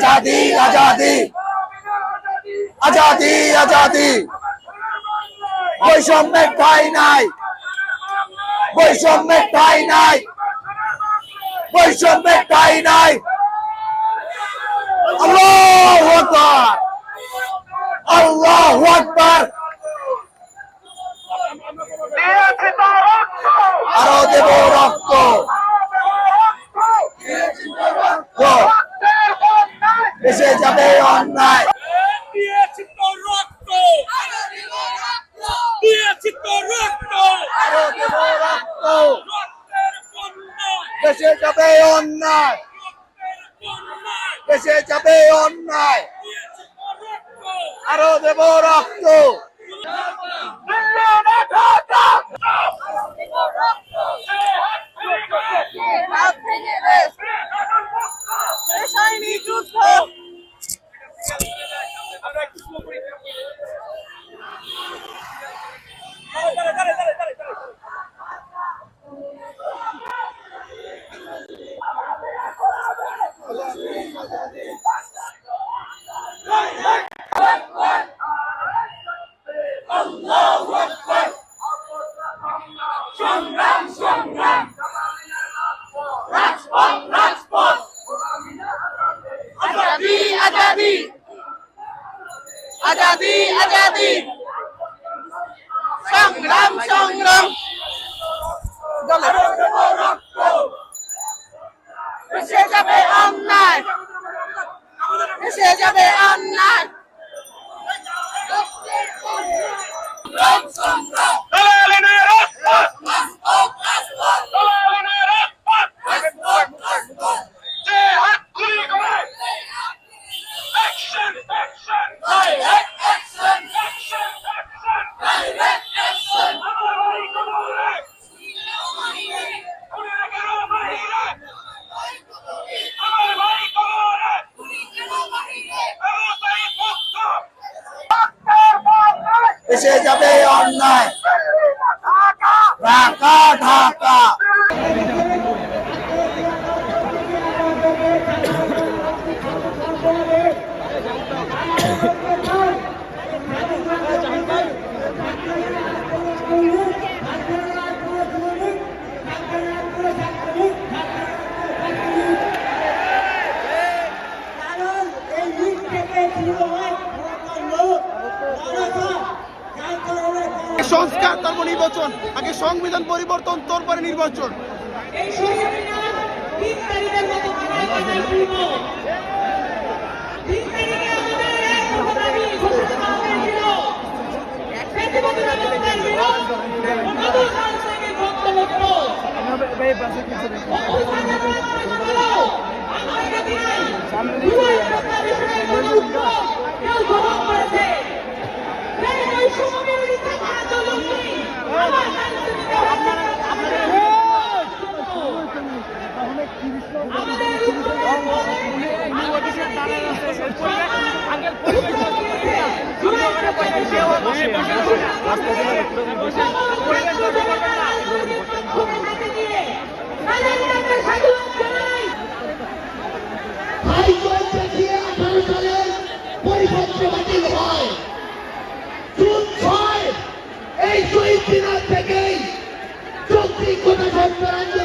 আজাদি আজাদি। আজাদি আজাদি। বৈষম্যের ঠাই নাই। বৈষম্যের ঠাই নাই। বৈষম্যের ঠাই নাই। আল্লাহ আকবার। আল্লাহ আকবার আরও দেব রক্ত তো এসে যাবে অন্যায় দিয়েছি তো রক্ত দিয়েছি তো রক্ত আরও দেব রক্ত রক্তের বন্যা দেশে যাবে অন্যায়। দেশে যাবে অন্যায়। আরও দেব রক্ত। আজাদি আজাদি। আজাদি আজাদি। সংগ্রাম সংগ্রাম। এসে যাবে অন্যায়। এসে যাবে অন্যায়। দালালিনের এসে যাবে অন্যায়। ঢাকা ঢাকা। কারণ এই সংস্কার তারপর নির্বাচন। আগে সংবিধান পরিবর্তন তারপরে নির্বাচন। এই পরিপত্র বাতিল হয় জুন ছয় এই শহীদ দিনার থেকেই চব্বিশ ঘণ্টা সত্তর